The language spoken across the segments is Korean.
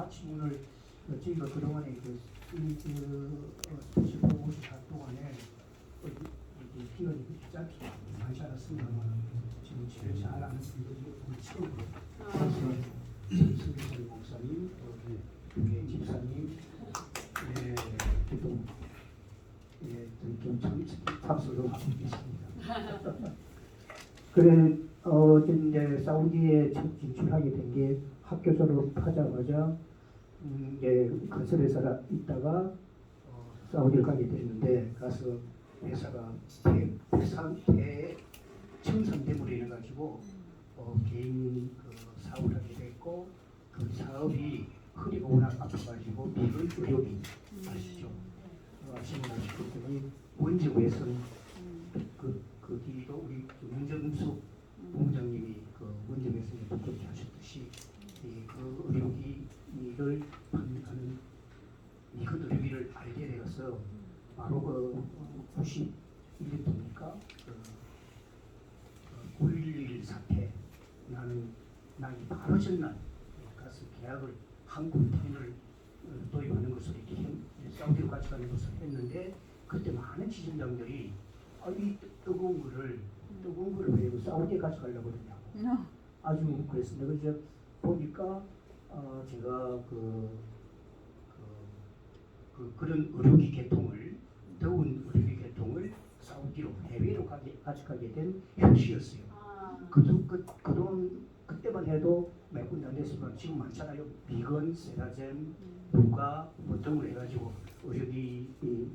마침 오늘 어, 저희가 그동안에 그, 이, 그 어, 스포츠 프로모션 동안에 기간이 그렇게 짧지 많지 않았습니다만 지금 제일 잘 아는 분들이 오늘 처음으로 전승철 목사님, 예, 집사님, 예, 예, 경청 탑수로 하고 계십니다. 그래 어 이제 사우디에 첫 진출하게 된 게 학교 졸업하자마자 음, 이제 건설 회사가 있다가 어, 사우디를 가게 됐는데 가서 회사가 대, 대상 대 청산대물에 인해 가지고 어, 개인 그 사업을 하게 됐고 그 사업이 허리가 워낙 아파가지고 미군 의료비 아시죠? 어, 아시는 아시겠지만 원지 외선 30만 가스 계약을 한국 편을 어, 도입하는 것을 이렇게 사우디로 같이 가는 것을 했는데 그때 많은 지진장들이 아, 이 뜨거운 물을 뜨거운 물을 왜 사우디에 같이 가려고 그러냐 어. 아주 그랬습니다. 그래서 보니까 어, 제가 그, 그, 그, 런 의료기 계통을 더운 의료기 계통을 사우디로 해외로 가게, 같이 가게 된 현실이었어요. 아. 그, 그, 그동 그때만 해도 몇 군데 안 됐지만 지금 많잖아요. 비건, 세라젬, 누가 뭐 등을 해가지고 의료기 이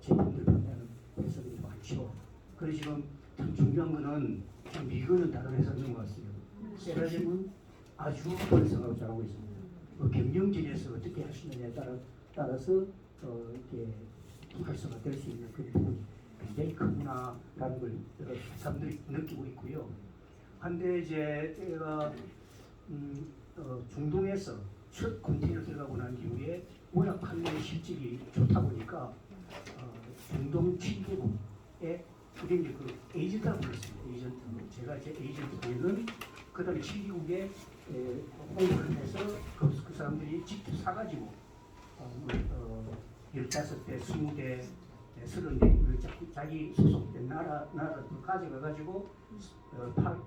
제품들 판매하는 회사들이 많죠. 그래서 지금 참 중요한 거는 참 미건은 다른 회사 있는 것 같아요. 세라젬은 아주 번성하고 잘하고 있습니다. 그 경영진에서 어떻게 하시느냐에 따라 따라서 어, 이렇게 활성화 될 수 있는 그 부분이 굉장히 크구나라는 걸 여러 사람들이 느끼고 있고요. 한데 이제 제가 음, 어, 중동에서 첫 컨테이너 들어가고 난 이후에 워낙 판매 실적이 좋다 보니까 어, 중동 7개국에 그게 이제 그 에이전트라고 불렀습니다. 에이전트. 제가 이제 에이전트는 그 다음에 7개국에 홍보를 해서 그, 그 사람들이 직접 사가지고 어, 어, 15대, 20대, 30대 그 자- 자기 소속된 나라 나라를 가져가가지고 어, 파,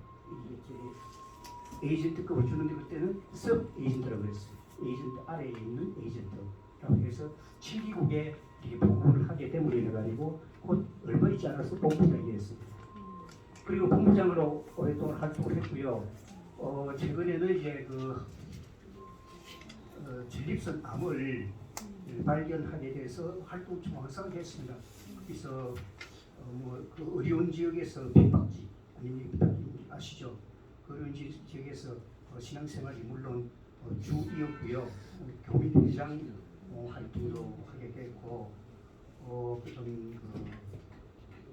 에이전트급을 주는데 그때는 섭 에이전트라고 그랬어요. 에이전트 아래에 있는 에이전트라고 해서 7기국에 이렇게 보고를 하게 됨으로 인해 가지고 곧 얼마 있지 않아서 본부장이 됐습니다. 그리고 본부장으로 오랫동안 활동을 했고요. 어, 최근에는 이제 그 어, 전립선 암을 발견하게 돼서 활동 좀 활성화했습니다. 그래서 어, 뭐그 어려운 지역에서 핍박지 핍박지 아시죠? 그 어려운 지- 지역에서 어, 신앙생활이 물론 어, 주이었고요. 어, 교민회장 어, 활동도 하게 됐고 어, 그다음 그,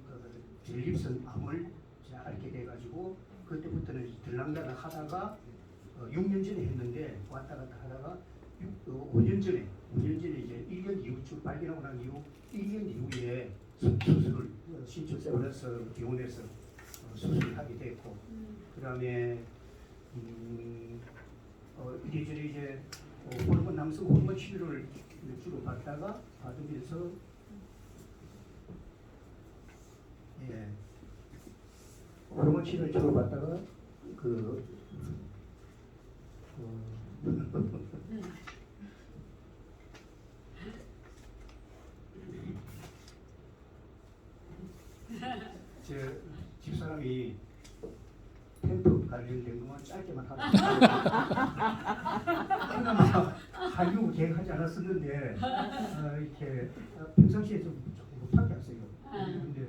그 전립선 암을 앓게 돼가지고 그때부터는 들랑달랑 하다가 어, 6년 전에 했는데 왔다 갔다 하다가 6, 어, 5년 전에 5년 전에 이제 1년 이후쯤 발견하고 난 이후 1년 이후에 수- 수술을 어, 신촌세원에서 병원에서 어, 수술을 하게 됐고 그 다음에 음, 어, 이래저래 이제 어, 호르몬 남성 호르몬 치료를 주로 받다가 받으면서 예 호르몬 치료를 주로 받다가 그 어, 제 집사람이 팬트 관련된 짧게만 하고 하나만 하려고 계획하지 않았었는데 어, 이렇게 어, 평상시에 좀 조금 못하게 하세요. 근데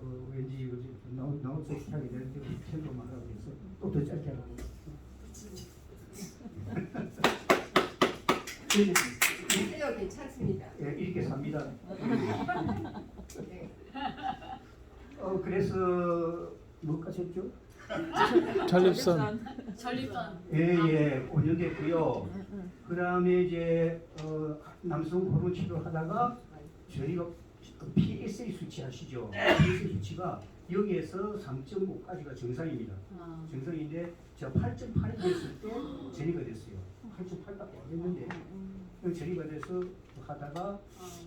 어, 왠지 이거 좀 나오 나올 수 있게 하게 되는데 팬트만 하라고 해서 또 더 짧게 하라고. 네, 해요 괜찮습니다. 예, 이렇게 삽니다. 네. 어 그래서 뭐까지 했죠? 전립선 전립선. 예예 5년 됐고요. 그 다음에 이제 어, 남성 호르몬 치료 하다가 저희가 그 PSA 수치 아시죠? PSA 수치가 여기에서 3.5까지가 정상입니다. 아. 정상인데 제가 8.8이 됐을 때 전이가 됐어요. 8.8밖에 안 했는데 그 저리가 돼서 하다가 어.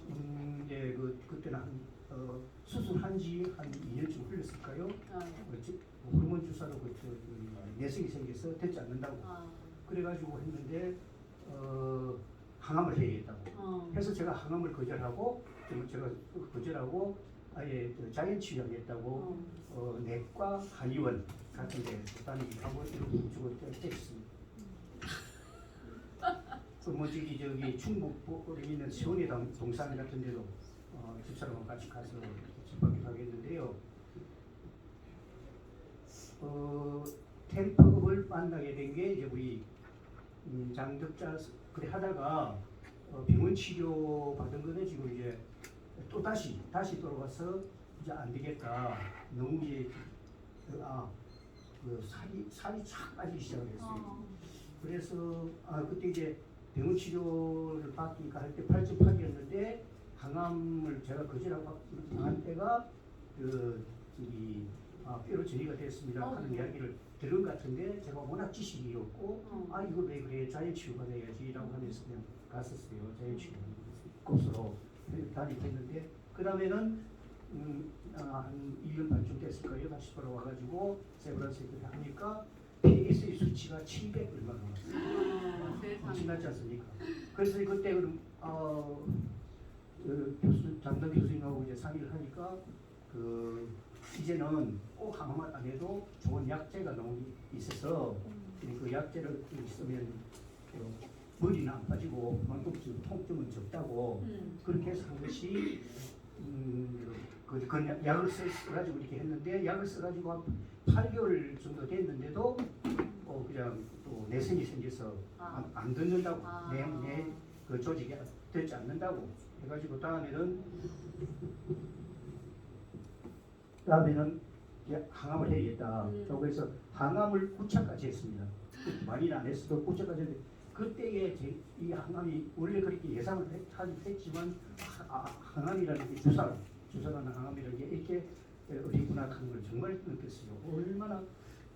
음, 이제 그 그때는 한 어, 수술한 지 한 2년쯤 흘렸을까요? 어. 어, 지- 호르몬 주사로 그, 저, 그 내성이 생겨서 되지 않는다고 어. 그래가지고 했는데 어, 항암을 해야겠다고 어. 해서 제가 항암을 거절하고 좀 제가 거절하고 아예 그 자연 치료하겠다고 어. 어, 내과 한의원 같은 데 다니기하고 이렇게 주고 했습니다. 그뭐 저기 저기 충북 에 있는 시원의 동- 동산 같은 데도 어, 집사람하고 같이 가서 집합을 하겠는데요. 어, 템퍼급을 만나게 된 게 이제 우리 음, 장덕자 그래 하다가 어, 병원 치료 받은 거는 지금 이제 또 다시 다시 돌아가서 이제 안 되겠다. 너무 이제 그, 아, 그 살이 살이 착 빠지기 시작을 했어요. 어. 그래서 아 그때 이제 병원 치료를 받기가 할때 8.8이었는데 항암을 제가 거절하고 당한 때가 그 저기 아, 뼈로 전이가 됐습니다 어. 하는 이야기를 들은 것 같은데 제가 워낙 지식이었고 어. 아 이거 왜 그래 자연 치료 받아야지라고 하면서 그냥 갔었어요 자연 치료 곳으로 다니겠는데 그 다음에는 음, 아, 한 1년 반쯤 됐을 거예요 다시 돌아와가지고 세브란스에 그때 하니까 PSA 수치가 700 얼마 나왔어요 어. 세상에. 엄청나지 않습니까? 그래서 그때 그럼 어, 그 교수 장담 교수님하고 이제 상의를 하니까 그 이제는 꼭 항암을 안 해도 좋은 약제가 나오기 있어서 그 약제를 있으면 그 머리는 안 빠지고 만족증 통증은 적다고 음. 그렇게 해서 한 것이 음, 그, 그 약- 약을 써가지고 이렇게 했는데 약을 써가지고 한 8개월 정도 됐는데도 어, 그냥 또 내성이 생겨서 아. 안, 안 듣는다고 아. 내 내 그 조직이 듣지 않는다고 해가지고 다음에는 다음에는 이제 항암을 해야겠다. 음. 라고 해서 항암을 9차까지 했습니다. 많이는 안 했어도 9차까지 했는데 그때의 제, 이 항암이 원래 그렇게 예상을 했, 했지만 하, 아, 항암이라는 게 주사 주사라는 항암이라는 게 이렇게 어리구나 하는 걸 정말 느꼈어요. 얼마나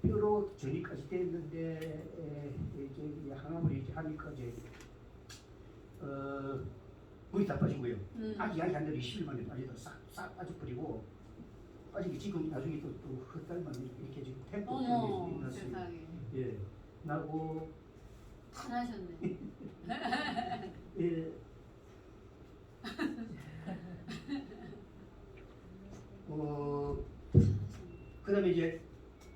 뼈로 전이까지 됐는데 에, 이제 이 항암을 이렇게 하니까 이제 어 물이 다 빠지고요. 음. 아 이야기 한 대로 20일 만에 빠지다 싹 싹 빠져버리고 빠지기 지금 나중에 또또 흑달만 이렇게 지금 템포 어머 났어요. 세상에. 예 나고 다 나셨네. 예. 어 그 다음에 이제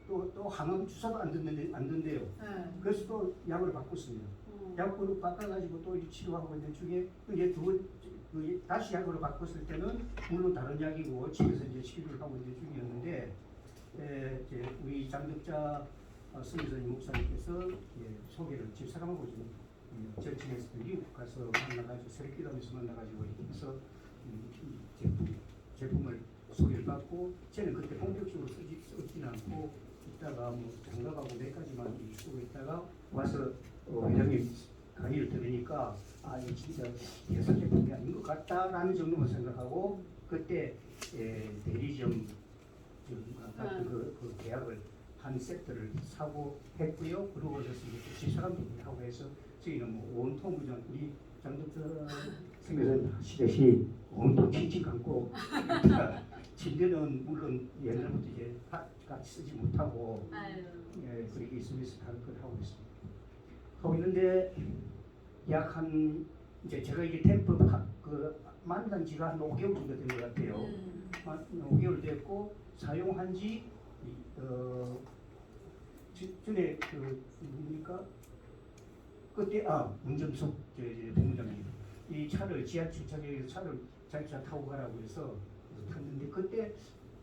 또 또 항암 주사도 안 듣는데 안 듣는데요. 네. 그래서 또 약을 바꿨습니다. 어. 약으로 바꿔가지고 또 이렇게 치료하고 있는 중에 이제 두 번, 그 다시 약으로 바꿨을 때는 물론 다른 약이고 집에서 이제 치료를 하고 있는 중이었는데 에, 이제 우리 장덕자 어, 스미선 목사님께서 예, 소개를 집사람하고 지금 음, 절친에서 미국 가서 만나가지고 새끼하면서 만나가지고 해서 음, 이 제품 제품을 소개를 받고 저는 그때 본격적으로 쓰지 쓰지는 않고 있다가 뭐 가지만 이렇게 쓰고 있다가 와서 어, 회장님 강의를 들으니까 아 이거 진짜 예술 제품이 아닌 것 같다라는 정도만 생각하고 그때 에, 대리점 같은 음. 그, 그 계약을 한 세트를 사고 했고요. 그러고 나서 이제 집사람도 하고 해서 저희는 뭐 온통 그냥 우리 장덕자 생겨서 시대시 온통 칭칭 감고 침대는 물론 옛날부터 이제 다 같이 쓰지 못하고. 예, 그렇게 있으면서 다른 걸 하고 있습니다. 하고 있는데 약 한 이제 제가 이게 템프 하- 그 만난 지가 한 5개월 정도 된 것 같아요. 음. 한 5개월 됐고 사용한 지 이- 어, 지- 전에 그 뭡니까 그때 아 문정숙 저 이제 본부장님 이 차를 지하철역에서 차를 자기 차 타고 가라고 해서 탔는데 그때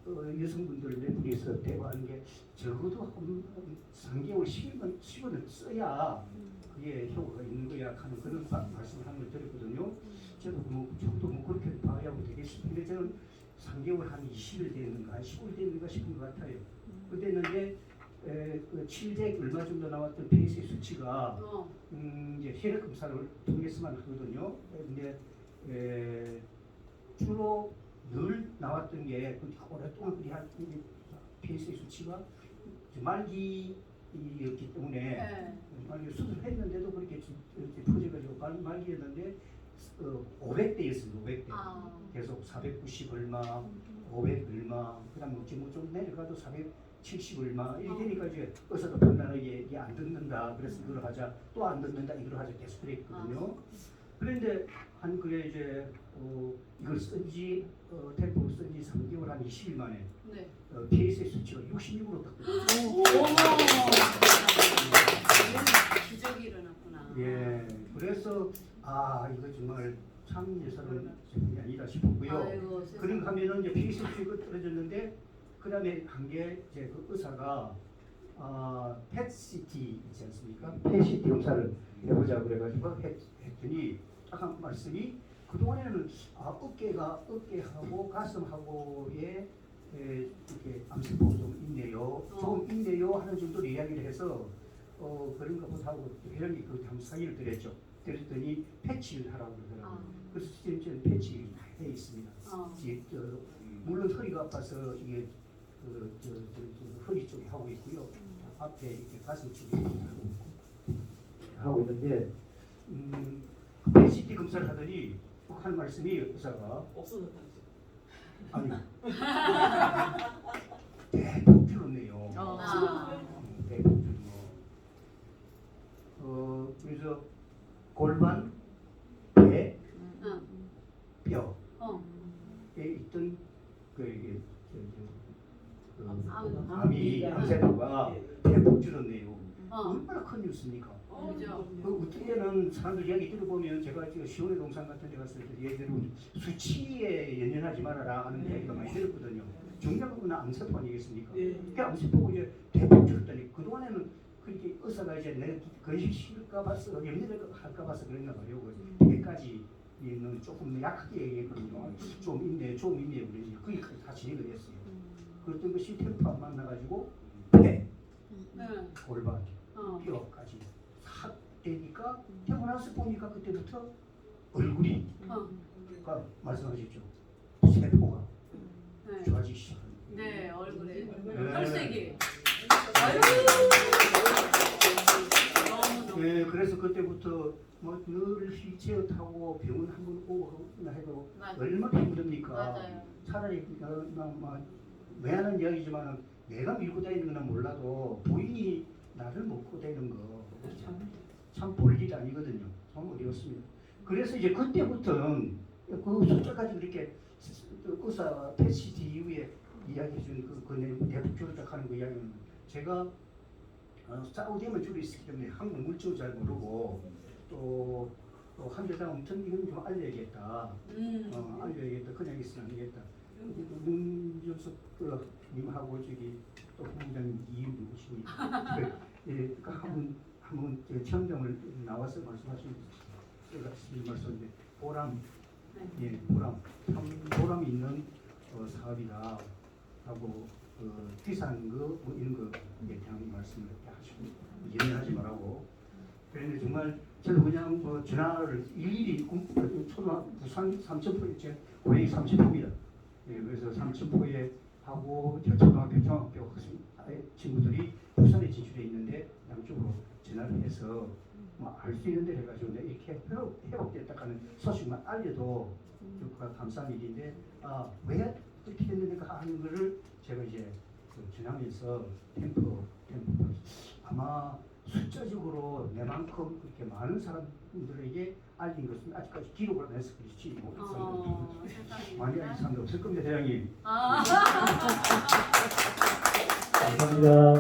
어, 여성분들 몇 분이서 대화하는 게 적어도 한, 한 3개월 10원 10원을 써야 그게 효과가 있는 거야 하는 그런 마- 말씀을 하는 걸 들었거든요. 저도 뭐 저도 뭐 그렇게 봐야 뭐 되겠습니다. 근데 저는 3개월 한 20일 됐는가 한 10일 됐는가 싶은 것 같아요. 그랬는데 에, 그 700 얼마 정도 나왔던 페이스 수치가 어. 음, 이제 혈액 검사를 통해서만 하거든요. 근데 에, 주로 늘 나왔던 게 그렇게 오랫동안 그리 한 페이스 수치가 말기 였기 때문에 네. 수술했는데도 그렇게 말- 말기였는데 어, 500대였습니다. 500대. 아. 계속 490 얼마, 500 얼마, 그 다음 뭐 지금 좀 내려가도 470 얼마 이렇게 되니까 이제 의사도 판단하기에 이게 안 듣는다. 그래서 이걸 하자. 또 안 듣는다. 이걸 하자. 계속 그랬거든요. 그런데 한 그래 이제 어, 이걸 쓴지 어, 템포를 쓴지 3개월 한 20일 만에 네. 어, PSA 수치가 66으로 딱 떨어졌어요. 기적이 일어났구나. 예, 그래서 아 이거 정말 참 예사로운 제품이 아니다 싶었고요. 아이고, 세상에. 그런가 하면은 이제 PSA 수치가 떨어졌는데 그 다음에 한 게 이제 그 의사가 아, 펫CT 있지 않습니까? 펫CT 검사를 해보자 그래가지고 했, 했더니 딱한 말씀이 그 동안에는 아 어깨가 어깨하고 가슴하고에 에, 이렇게 암세포가 좀 있네요, 좀 있네요 하는 정도로 이야기를 해서 어 그런가 보다 하고 회장님 그 상의를 드렸죠. 드렸더니 패치를 하라고 그러더라고요. 어. 그래서 지금 저는 패치 다해 있습니다. 어. 이게 저, 물론 허리가 아파서 이게 그, 저, 저, 저 허리 쪽에 하고 있고요. 앞에 이렇게 가슴 쪽에 하고 있고 하고 있는데 음, PCT 검사를 하더니 꼭한 말씀이 의사가 없어졌다. 아니 대폭 줄었네요. 어. 아. 음, 대폭 거. 어 그래서 골반, 배, 응. 뼈 어. 에 있던 그 이게 저, 저, 그 암. 암이 암세포가 대폭 줄었네요. 어. 얼마나 큰 뉴스입니까? 그 어떻게는 사람들 이야기 들어보면 제가 지금 시원의 동산 같은 데 갔을 때 얘기들은 수치에 연연하지 말아라 하는 이야기가 많이 들었거든요. 중요한 부분은 암세포 아니겠습니까? 예. 그 암세포가 이제 대폭 줄었다니 그동안에는 그렇게 의사가 이제 내 건식 실까 봐서 염려를 할까 봐서 그랬나 봐요. 그 배까지 있는 조금 약하게 얘기했거든요. 좀 있네, 좀 있네 그러지. 거기까지 다 진행을 했어요. 그랬던 것이 템포 안 만나가지고 배, 응. 골반, 어. 뼈까지 싹 되니까 태어나서 보니까 그때부터 얼굴이 어. 아까 말씀하셨죠. 세포가 네. 좋아지기 시작합니다. 네, 얼굴에 네. 혈색이. 너무 너무. 예, 그래서 그때부터 뭐 늘 휠체어 타고 병원 한 번 오고 하나 해도 맞아. 얼마나 힘듭니까? 맞아요. 차라리 나왜 하는 이야기지만 내가 밀고 다니는 건 몰라도 부인이 나를 먹고 다니는 거 참 볼일 아니거든요. 참 어려웠습니다. 그래서 이제 그때부터는 그 숫자까지 그렇게 그 의사 패시티 이후에 이야기해 준 그 그 대북 줄었다 하는 그 이야기는 제가 어, 사우디에만 줄이 있기 때문에 한국 물증을 잘 모르고 또, 또 한대장 엄청 이건 좀 알려야겠다. 음. 어, 알려야겠다. 그냥 있으면 안 되겠다. 문준석 그 님하고 저기 또 부장님 이유 누구십니까? 그, 예, 그 한번 한번 저 청정을 나와서 말씀하신 같은 말씀인데 보람 네. 예 보람 참 보람 있는 어, 사업이다 하고 어, 비싼 거뭐 이런 거 이제 그냥 말씀을 하시고 연연하지 말라고 그런데 정말 저도 그냥 뭐 전화를 일일이 군- 초등 부산 삼천포에 고향이 삼천포입니다. 예, 그래서 삼천포에 하고 저 초등학교 중학교 학생 친구들이 부산에 진출해 있는데 양쪽으로 전화를 해서 뭐 알 수 있는 데 해가지고 내가 이렇게 회복, 회복됐다 하는 소식만 알려도 좀 감사한 일인데 아왜 그렇게 됐는가 하는 거를 제가 이제 그 전하면서 템포 템포 아마 숫자적으로 내만큼 그렇게 많은 사람들에게 알린 것은 아직까지 기록을 안 해서 그렇지 못했어요. 어. 많이 알린 사람도 없을 겁니다, 대장님. 아. 감사합니다.